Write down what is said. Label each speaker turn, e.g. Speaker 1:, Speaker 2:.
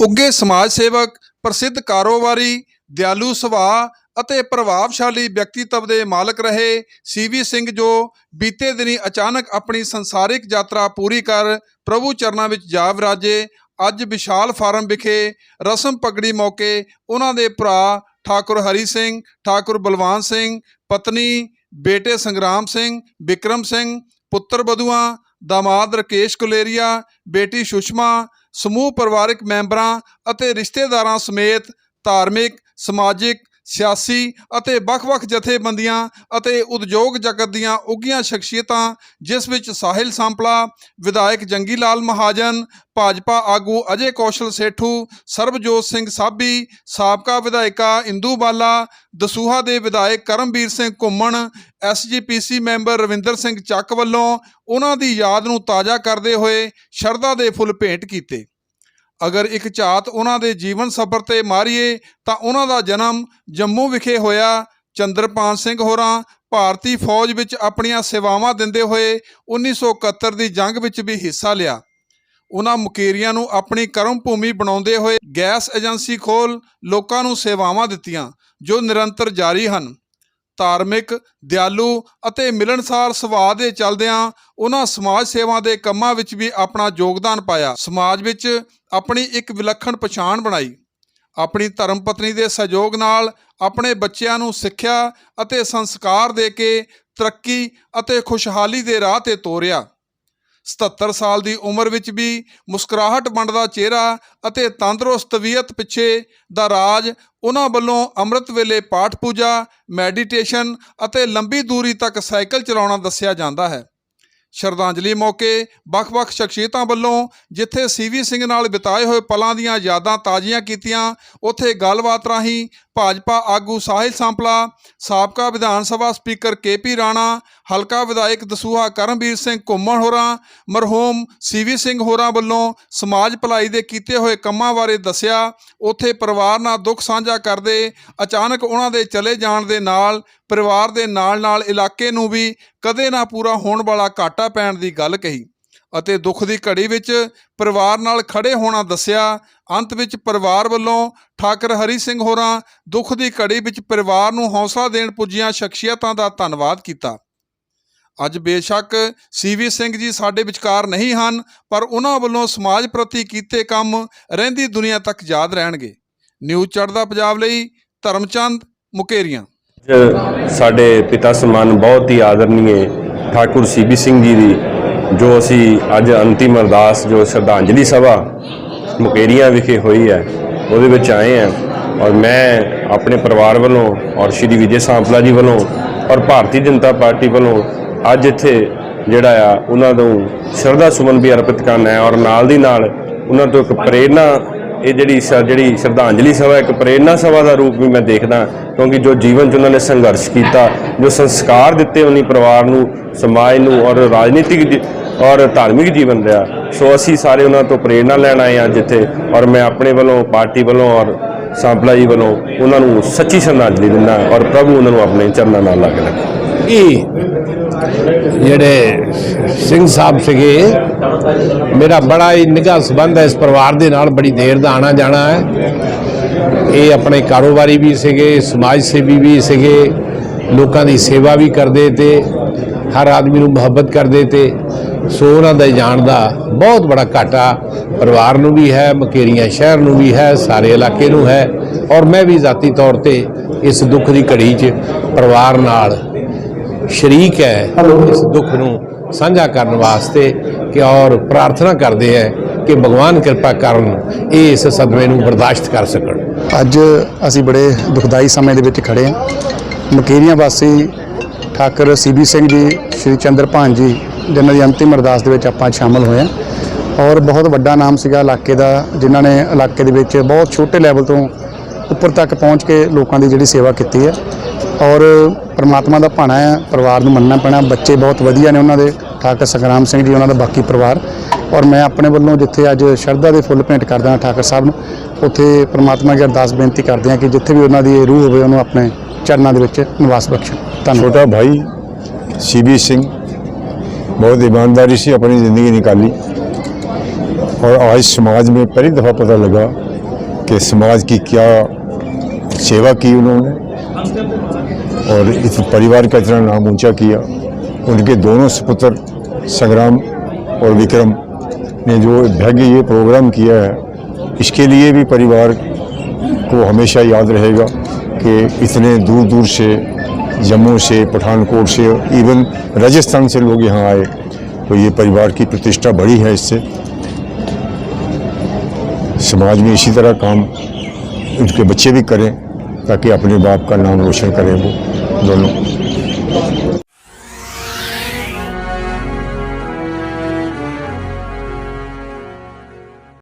Speaker 1: ਉੱਗੇ ਸਮਾਜ ਸੇਵਕ, ਪ੍ਰਸਿੱਧ ਕਾਰੋਬਾਰੀ, ਦਿਆਲੂ ਸੁਭਾਅ ਅਤੇ ਪ੍ਰਭਾਵਸ਼ਾਲੀ ਵਿਅਕਤੀਤਵ ਦੇ ਮਾਲਕ ਰਹੇ ਸੀਵੀ ਸਿੰਘ ਜੋ ਬੀਤੇ ਦਿਨੀ ਅਚਾਨਕ ਆਪਣੀ ਸੰਸਾਰਿਕ ਯਾਤਰਾ ਪੂਰੀ ਕਰ ਪ੍ਰਭੂ ਚਰਨਾਂ ਵਿੱਚ ਜਾ ਵਿਰਾਜੇ, ਅੱਜ ਵਿਸ਼ਾਲ ਫਾਰਮ ਵਿਖੇ ਰਸਮ ਪਗੜੀ ਮੌਕੇ ਉਹਨਾਂ ਦੇ ਭਰਾ ਠਾਕੁਰ ਹਰੀ ਸਿੰਘ, ਠਾਕੁਰ ਬਲਵਾਨ ਸਿੰਘ, ਪਤਨੀ, ਬੇਟੇ ਸੰਗਰਾਮ ਸਿੰਘ ਵਿਕਰਮ ਸਿੰਘ, ਪੁੱਤਰ ਬਧੂਆਂ, ਦਾਮਾਦ ਰਕੇਸ਼ ਕੁਲੇਰੀਆ, ਬੇਟੀ ਸੁਸ਼ਮਾ ਸਮੂਹ ਪਰਿਵਾਰਕ ਮੈਂਬਰਾਂ ਅਤੇ ਰਿਸ਼ਤੇਦਾਰਾਂ ਸਮੇਤ ਧਾਰਮਿਕ ਸਮਾਜਿਕ ਸਿਆਸੀ ਅਤੇ ਵੱਖ-ਵੱਖ ਜਥੇਬੰਦੀਆਂ ਅਤੇ ਉਦਯੋਗ ਜਗਤ ਦੀਆਂ ਉੱਘੀਆਂ ਸ਼ਖਸੀਅਤਾਂ, ਜਿਸ ਵਿੱਚ ਸਾਹਿਲ ਸੰਪਲਾ, ਵਿਧਾਇਕ ਜੰਗੀ ਲਾਲ ਮਹਾਜਨ, ਭਾਜਪਾ ਆਗੂ ਅਜੇ ਕੌਸ਼ਲ ਸੇਠੂ, ਸਰਬਜੋਤ ਸਿੰਘ ਸਾਬੀ, ਸਾਬਕਾ ਵਿਧਾਇਕਾ ਇੰਦੂ ਬਾਲਾ, ਦਸੂਹਾ ਦੇ ਵਿਧਾਇਕ ਕਰਮਵੀਰ ਸਿੰਘ ਘੁੰਮਣ, ਐਸਜੀਪੀਸੀ ਮੈਂਬਰ ਰਵਿੰਦਰ ਸਿੰਘ ਚੱਕ ਵੱਲੋਂ ਉਹਨਾਂ ਦੀ ਯਾਦ ਨੂੰ ਤਾਜ਼ਾ ਕਰਦੇ ਹੋਏ ਸ਼ਰਧਾ ਦੇ ਫੁੱਲ ਭੇਂਟ ਕੀਤੇ। ਅਗਰ ਇੱਕ ਝਾਤ ਉਹਨਾਂ ਦੇ ਜੀਵਨ ਸਫ਼ਰ ਤੇ ਮਾਰੀਏ, ਤਾਂ ਉਹਨਾਂ ਦਾ ਜਨਮ ਜੰਮੂ ਵਿਖੇ ਹੋਇਆ। ਚੰਦਰਪਾਨ ਸਿੰਘ ਹੋਰਾਂ ਭਾਰਤੀ ਫੌਜ ਵਿੱਚ ਆਪਣੀਆਂ ਸੇਵਾਵਾਂ ਦਿੰਦੇ ਹੋਏ 1971 ਦੀ ਜੰਗ ਵਿੱਚ ਵੀ ਹਿੱਸਾ ਲਿਆ। ਉਹਨਾਂ ਮੁਕੇਰੀਆਂ ਨੂੰ ਆਪਣੀ ਕਰਮ ਭੂਮੀ ਬਣਾਉਂਦੇ ਹੋਏ ਗੈਸ ਏਜੰਸੀ ਖੋਲ ਲੋਕਾਂ ਨੂੰ ਸੇਵਾਵਾਂ ਦਿੱਤੀਆਂ, ਜੋ ਨਿਰੰਤਰ ਜਾਰੀ ਹਨ। ਧਾਰਮਿਕ, ਦਿਆਲੂ ਅਤੇ ਮਿਲਣਸਾਰ ਸੁਭਾਅ ਦੇ ਚਲਦਿਆਂ ਉਹਨਾਂ ਸਮਾਜ ਸੇਵਾ ਦੇ ਕੰਮਾਂ ਵਿੱਚ ਵੀ ਆਪਣਾ ਯੋਗਦਾਨ ਪਾਇਆ। ਸਮਾਜ ਵਿੱਚ ਆਪਣੀ ਇੱਕ ਵਿਲੱਖਣ ਪਛਾਣ ਬਣਾਈ। ਆਪਣੀ ਧਰਮ ਪਤਨੀ ਦੇ ਸਹਿਯੋਗ ਨਾਲ ਆਪਣੇ ਬੱਚਿਆਂ ਨੂੰ ਸਿੱਖਿਆ ਅਤੇ ਸੰਸਕਾਰ ਦੇ ਕੇ ਤਰੱਕੀ ਅਤੇ ਖੁਸ਼ਹਾਲੀ ਦੇ ਰਾਹ ਤੇ ਤੋਰਿਆ। 77 ਸਾਲ ਦੀ ਉਮਰ ਵਿੱਚ ਵੀ ਮੁਸਕਰਾਹਟ ਬਣਦਾ ਚਿਹਰਾ ਅਤੇ ਤੰਦਰੁਸਤ ਤਬੀਅਤ ਪਿੱਛੇ ਦਾ ਰਾਜ ਉਹਨਾਂ ਵੱਲੋਂ ਅੰਮ੍ਰਿਤ ਵੇਲੇ ਪਾਠ ਪੂਜਾ, ਮੈਡੀਟੇਸ਼ਨ ਅਤੇ ਲੰਬੀ ਦੂਰੀ ਤੱਕ ਸਾਈਕਲ ਚਲਾਉਣਾ ਦੱਸਿਆ ਜਾਂਦਾ ਹੈ। ਸ਼ਰਧਾਂਜਲੀ ਮੌਕੇ ਵੱਖ-ਵੱਖ ਸ਼ਖਸੀਅਤਾਂ ਵੱਲੋਂ ਜਿੱਥੇ ਸੀਵੀ ਸਿੰਘ ਨਾਲ ਬਿਤਾਏ ਹੋਏ ਪਲਾਂ ਦੀਆਂ ਯਾਦਾਂ ਤਾਜ਼ੀਆਂ ਕੀਤੀਆਂ, ਉੱਥੇ ਗੱਲਬਾਤ ਰਾਹੀਂ ਭਾਜਪਾ ਆਗੂ ਸਾਹਿਲ ਸੰਪਲਾ, ਸਾਬਕਾ ਵਿਧਾਨ ਸਭਾ ਸਪੀਕਰ ਕੇਪੀ ਰਾਣਾ ਹਲਕਾ ਵਿਧਾਇਕ ਦਸੂਹਾ ਕਰਮਵੀਰ ਸਿੰਘ ਘੁੰਮਣ ਹੋਰਾਂ, ਮਰਹੂਮ ਸੀਵੀ ਸਿੰਘ ਹੋਰਾਂ ਵੱਲੋਂ ਸਮਾਜ ਭਲਾਈ ਦੇ ਕੀਤੇ ਹੋਏ ਕੰਮਾਂ ਬਾਰੇ ਦੱਸਿਆ। ਉੱਥੇ ਪਰਿਵਾਰ ਨਾਲ ਦੁੱਖ ਸਾਂਝਾ ਕਰਦੇ ਅਚਾਨਕ ਉਹਨਾਂ ਦੇ ਚਲੇ ਜਾਣ ਦੇ ਨਾਲ, ਪਰਿਵਾਰ ਦੇ ਨਾਲ-ਨਾਲ ਇਲਾਕੇ ਨੂੰ ਵੀ ਕਦੇ ਨਾ ਪੂਰਾ ਹੋਣ ਵਾਲਾ ਘਾਟਾ ਪੈਣ ਦੀ ਗੱਲ ਕਹੀ ਅਤੇ ਦੁੱਖ ਦੀ ਘੜੀ ਵਿੱਚ ਪਰਿਵਾਰ ਨਾਲ ਖੜੇ ਹੋਣਾ ਦੱਸਿਆ। ਅੰਤ ਵਿੱਚ ਪਰਿਵਾਰ ਵੱਲੋਂ ਠਾਕਰ ਹਰੀ ਸਿੰਘ ਹੋਰਾਂ ਦੁੱਖ ਦੀ ਘੜੀ ਵਿੱਚ ਪਰਿਵਾਰ ਨੂੰ ਹੌਸਲਾ ਦੇਣ ਪੁੱਜੀਆਂ ਸ਼ਖਸੀਅਤਾਂ ਦਾ ਧੰਨਵਾਦ ਕੀਤਾ। ਅੱਜ ਬੇਸ਼ੱਕ ਸੀਵੀ ਸਿੰਘ ਜੀ ਸਾਡੇ ਵਿਚਕਾਰ ਨਹੀਂ ਹਨ, ਪਰ ਉਹਨਾਂ ਵੱਲੋਂ ਸਮਾਜ ਪ੍ਰਤੀ ਕੀਤੇ ਕੰਮ ਰਹਿੰਦੀ ਦੁਨੀਆ ਤੱਕ ਯਾਦ ਰਹਿਣਗੇ। ਨਿਊਜ਼ ਚੜ੍ਹਦਾ ਪੰਜਾਬ ਲਈ ਧਰਮਚੰਦ ਮੁਕੇਰੀਆਂ।
Speaker 2: ਸਾਡੇ ਪਿਤਾ ਸਮਾਨ ਬਹੁਤ ਹੀ ਆਦਰਨੀਏ ਠਾਕੁਰ ਸੀਬੀ ਸਿੰਘ ਜੀ ਦੀ, ਜੋ ਅਸੀਂ ਅੱਜ ਅੰਤਿਮ ਅਰਦਾਸ, ਜੋ ਸ਼ਰਧਾਂਜਲੀ ਸਭਾ ਮੁਕੇਰੀਆਂ ਵਿਖੇ ਹੋਈ ਹੈ, ਉਹਦੇ ਵਿੱਚ ਆਏ ਹਾਂ ਔਰ ਮੈਂ ਆਪਣੇ ਪਰਿਵਾਰ ਵੱਲੋਂ ਔਰ ਸ਼੍ਰੀ ਵਿਜੇ ਸਾਂਪਲਾ ਜੀ ਵੱਲੋਂ ਔਰ ਭਾਰਤੀ ਜਨਤਾ ਪਾਰਟੀ ਵੱਲੋਂ ਅੱਜ ਇੱਥੇ ਜਿਹੜਾ ਆ, ਉਹਨਾਂ ਨੂੰ ਸ਼ਰਧਾ ਸੁਮਨ ਵੀ ਅਰਪਿਤ ਕਰਨਾ ਹੈ ਔਰ ਨਾਲ ਦੀ ਨਾਲ ਉਹਨਾਂ ਤੋਂ ਇੱਕ ਪ੍ਰੇਰਨਾ ਇਹ ਜਿਹੜੀ ਸ- ਜਿਹੜੀ ਸ਼ਰਧਾਂਜਲੀ ਸਭਾ ਇੱਕ ਪ੍ਰੇਰਨਾ ਸਭਾ ਦਾ ਰੂਪ ਵੀ ਮੈਂ ਦੇਖਦਾ, ਕਿਉਂਕਿ ਜੋ ਜੀਵਨ 'ਚ ਉਹਨਾਂ ਨੇ ਸੰਘਰਸ਼ ਕੀਤਾ, ਜੋ ਸੰਸਕਾਰ ਦਿੱਤੇ ਉਹਨੀ ਪਰਿਵਾਰ ਨੂੰ, ਸਮਾਜ ਨੂੰ ਔਰ ਰਾਜਨੀਤਿਕ ਜੀ- ਔਰ ਧਾਰਮਿਕ ਜੀਵਨ ਰਿਹਾ ਸੋ ਅਸੀਂ ਸਾਰੇ ਉਹਨਾਂ ਤੋਂ ਪ੍ਰੇਰਨਾ ਲੈਣ ਆਏ ਹਾਂ ਜਿੱਥੇ ਔਰ ਮੈਂ ਆਪਣੇ ਵੱਲੋਂ, ਪਾਰਟੀ ਵੱਲੋਂ ਔਰ ਸਾਂਪਲਾ ਜੀ ਵੱਲੋਂ ਉਹਨਾਂ ਨੂੰ ਸੱਚੀ ਸ਼ਰਧਾਂਜਲੀ ਦਿੰਦਾ ਔਰ ਪ੍ਰਭੂ ਉਹਨਾਂ ਨੂੰ ਆਪਣੇ ਚਰਨਾਂ ਨਾਲ ਲਾ ਕੇ ਰੱਖੇ।
Speaker 3: ਇਹ ਜਿਹੜੇ ਸਿੰਘ ਸਾਹਿਬ ਸੀਗੇ, ਮੇਰਾ ਬੜਾ ਹੀ ਨਿੱਘਾ ਸੰਬੰਧ ਹੈ। ਇਸ ਪਰਿਵਾਰ ਦੇ ਨਾਲ ਬੜੀ ਦੇਰ ਦਾ ਆਣਾ ਜਾਣਾ ਹੈ। ਇਹ ਆਪਣੇ ਕਾਰੋਬਾਰੀ ਵੀ ਸੀਗੇ, ਸਮਾਜ ਸੇਵੀ ਵੀ ਸੀਗੇ, ਲੋਕਾਂ ਦੀ ਸੇਵਾ ਵੀ ਕਰਦੇ ਤੇ, ਹਰ ਆਦਮੀ ਨੂੰ ਮੁਹੱਬਤ ਕਰਦੇ ਤੇ, ਸੋ ਉਹਨਾਂ ਦਾ ਜਾਣ ਦਾ ਬਹੁਤ ਬੜਾ ਘਾਟਾ ਪਰਿਵਾਰ ਨੂੰ ਵੀ ਹੈ, ਮਕੇਰੀਆਂ ਸ਼ਹਿਰ ਨੂੰ ਵੀ ਹੈ, ਸਾਰੇ ਇਲਾਕੇ ਨੂੰ ਹੈ। ਔਰ ਮੈਂ ਵੀ ਜ਼ਾਤੀ ਤੌਰ ਤੇ ਇਸ ਦੁੱਖ ਦੀ ਘੜੀ 'ਚ ਪਰਿਵਾਰ ਨਾਲ ਸ਼ਰੀਕ ਹੈ ਇਸ ਦੁੱਖ ਨੂੰ ਸਾਂਝਾ ਕਰਨ ਵਾਸਤੇ ਕਿ ਔਰ ਪ੍ਰਾਰਥਨਾ ਕਰਦੇ ਹੈ ਕਿ ਭਗਵਾਨ ਕਿਰਪਾ ਕਰਨ ਇਹ ਇਸ ਸਦਮੇ ਨੂੰ ਬਰਦਾਸ਼ਤ ਕਰ ਸਕਣ।
Speaker 4: ਅੱਜ ਅਸੀਂ ਬੜੇ ਦੁਖਦਾਈ ਸਮੇਂ ਦੇ ਵਿੱਚ ਖੜੇ ਹਾਂ। ਮਕੇਰੀਆਂ ਵਾਸੀ ਠਾਕਰ ਸੀਬੀ ਸਿੰਘ ਜੀ ਸ਼੍ਰੀ ਚੰਦਰਪਾਨ ਜੀ ਜਿਨ੍ਹਾਂ ਦੀ ਅੰਤਿਮ ਅਰਦਾਸ ਦੇ ਵਿੱਚ ਆਪਾਂ ਸ਼ਾਮਲ ਹੋਏ ਹਾਂ। ਔਰ ਬਹੁਤ ਵੱਡਾ ਨਾਮ ਸੀਗਾ ਇਲਾਕੇ ਦਾ ਜਿਨ੍ਹਾਂ ਨੇ ਇਲਾਕੇ ਦੇ ਵਿੱਚ ਬਹੁਤ ਛੋਟੇ ਲੈਵਲ ਤੋਂ ਉੱਪਰ ਤੱਕ ਪਹੁੰਚ ਕੇ ਲੋਕਾਂ ਦੀ ਜਿਹੜੀ ਸੇਵਾ ਕੀਤੀ ਹੈ। ਔਰ ਪ੍ਰਮਾਤਮਾ ਦਾ ਭਾਣਾ ਹੈ ਪਰਿਵਾਰ ਨੂੰ ਮੰਨਣਾ ਪੈਣਾ ਬੱਚੇ ਬਹੁਤ ਵਧੀਆ ਨੇ ਉਹਨਾਂ ਦੇ ਠਾਕਰ ਸੰਗਰਾਮ ਸਿੰਘ ਜੀ ਉਹਨਾਂ ਦਾ ਬਾਕੀ ਪਰਿਵਾਰ ਔਰ ਮੈਂ ਆਪਣੇ ਵੱਲੋਂ ਜਿੱਥੇ ਅੱਜ ਸ਼ਰਧਾ ਦੇ ਫੁੱਲ ਭੇਂਟ ਕਰਦਾ ਹਾਂ ਠਾਕਰ ਸਾਹਿਬ ਨੂੰ ਉੱਥੇ ਪ੍ਰਮਾਤਮਾ ਅੱਗੇ ਅਰਦਾਸ ਬੇਨਤੀ ਕਰਦੇ ਹਾਂ ਕਿ ਜਿੱਥੇ ਵੀ ਉਹਨਾਂ ਦੀ ਇਹ ਰੂਹ ਹੋਵੇ ਉਹਨੂੰ ਆਪਣੇ ਚਰਨਾਂ ਦੇ ਵਿੱਚ ਨਿਵਾਸ ਬਖਸ਼ਣ ਧੰਨਵਾਦ
Speaker 5: छोटा भाई सीबी सिंह बहुत ईमानदारी से अपनी ज़िंदगी निकाली और आज समाज में पहली दफ़ा पता लगा कि समाज की क्या सेवा की उन्होंने और इस परिवार का इतना नाम ऊँचा किया। उनके दोनों सुपुत्र संग्राम और विक्रम ने जो भाग्य ये प्रोग्राम किया है, इसके लिए भी परिवार को हमेशा याद रहेगा कि इतने दूर दूर से, जम्मू से, पठानकोट से इवन राजस्थान से लोग यहाँ आए। तो ये परिवार की प्रतिष्ठा बढ़ी है इससे। समाज में इसी तरह काम उनके बच्चे भी करें, ताकि अपने बाप का नाम रोशन करें वो। どの